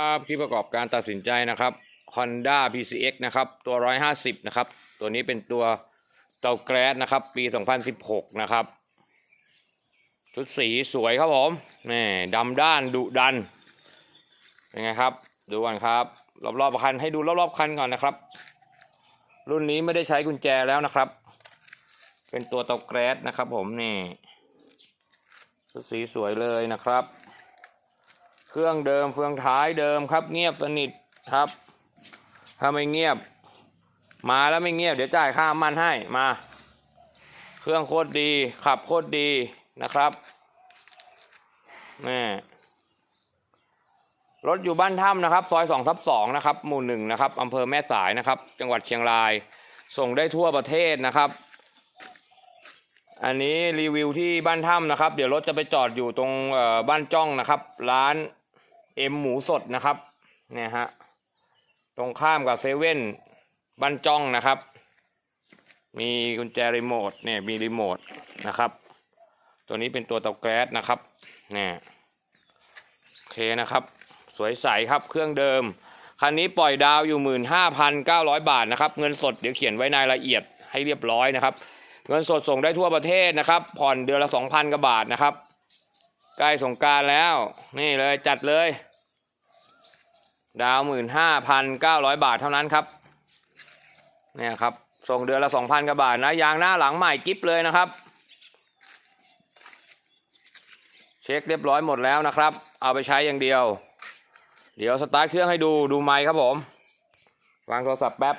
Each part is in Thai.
ครับที่ประกอบการตัดสินใจนะครับ Honda PCX นะครับ ตัว 150 นะครับ ตัวนี้เป็นตัวเตาแก๊สนะครับ ปี 2016 นะครับ ชุดสีสวยครับผมนี่ดำด้านดุดัน เป็นไงครับ ดูก่อนครับ รอบๆคันให้ดูรอบๆคันก่อนนะครับ รุ่นนี้ไม่ได้ใช้กุญแจแล้วนะครับ เป็นตัวเตาแก๊สนะครับผมนี่ ชุดสีสวยเลยนะครับ เครื่องเดิมเฟืองท้ายเดิมครับ เงียบสนิทครับ ถ้าไม่เงียบ มาแล้วไม่เงียบ เดี๋ยวจ่ายค่ามันให้มา เครื่องโคตรดี ขับโคตรดีนะครับนี่รถอยู่บ้านถ้ำนะครับ ซอยสองทับสองนะครับ หมู่หนึ่งนะครับอำเภอแม่สายนะครับ จังหวัดเชียงราย ส่งได้ทั่วประเทศนะครับ อันนี้รีวิวที่บ้านถ้ำนะครับ เดี๋ยวรถจะไปจอดอยู่ตรงบ้านจ้องนะครับ ร้าน เอ็มหมูสดนะครับเนี่ยฮะตรงข้ามกับเซเว่นบ้านจ้องนะครับ มีกุญแจรีโมทเนี่ยมีรีโมทนะครับ ตัวนี้เป็นตัวเตาแก๊สนะครับเนี่ยโอเคนะครับ สวยใสครับเครื่องเดิม คันนี้ปล่อยดาวอยู่ 15,900 บาทนะครับ เงินสดเดี๋ยวเขียนไว้ในรายละเอียดให้เรียบร้อยนะครับ เงินสดส่งได้ทั่วประเทศนะครับ ผ่อนเดือนละ 2,000กว่าบาทนะครับ ใกล้สงการแล้ว นี่เลยจัดเลย ดาว15,900บาทเท่านั้นครับ เนี่ยครับ ส่งเดือนละ2,000กว่าบาทนะ ยางหน้าหลังใหม่กิฟเลยนะครับ เช็คเรียบร้อยหมดแล้วนะครับ เอาไปใช้อย่างเดียว เดี๋ยวสตาร์ทเครื่องให้ดูดูไมค์ครับผม วางโทรศัพท์แป๊บ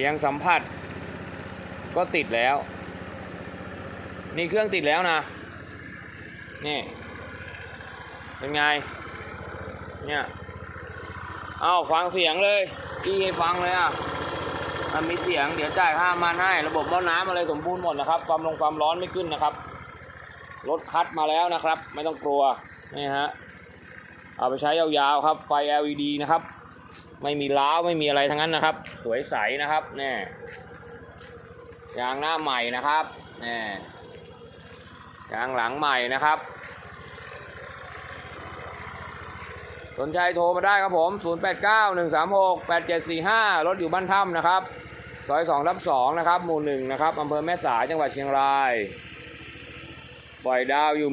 เพียงสัมผัส ก็ติดแล้ว นี่เครื่องติดแล้วนะ นี่ เป็นไง เนี่ยเอาฟังเสียงเลยพี่ให้ฟังเลยอะมันมีเสียงเดี๋ยวจ่ายค่ามันให้ ระบบหม้อน้ำอะไรสมบูรณ์หมดนะครับความลงความร้อนไม่ขึ้นนะครับรถคัดมาแล้วนะครับ ไม่ต้องกลัวนี่ฮะเอาไปใช้ยาวๆครับไฟ LED นะครับ ไม่มีล้าวไม่มีอะไรทั้งนั้นนะครับ สวยใสนะครับเนี่ยยางหน้าใหม่นะครับเนี่ยยางหลังใหม่นะครับ สนใจโทรมาได้ครับผม 0891368745 รถอยู่บ้านถ้ำนะครับซอย2ทับ2นะครับ หมู่1นะครับอำเภอแม่สายจังหวัดเชียงรายปล่อยดาวอยู่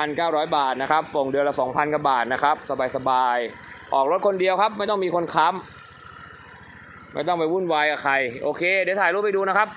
15,900 บาทนะครับ ส่งเดือนละ 2,000กว่าบาทนะครับ สบายๆ ออกรถคนเดียวครับ ไม่ต้องมีคนค้ำไม่ต้องไปวุ่นวายกับใคร โอเค เดี๋ยวถ่ายรูปไปดูนะครับ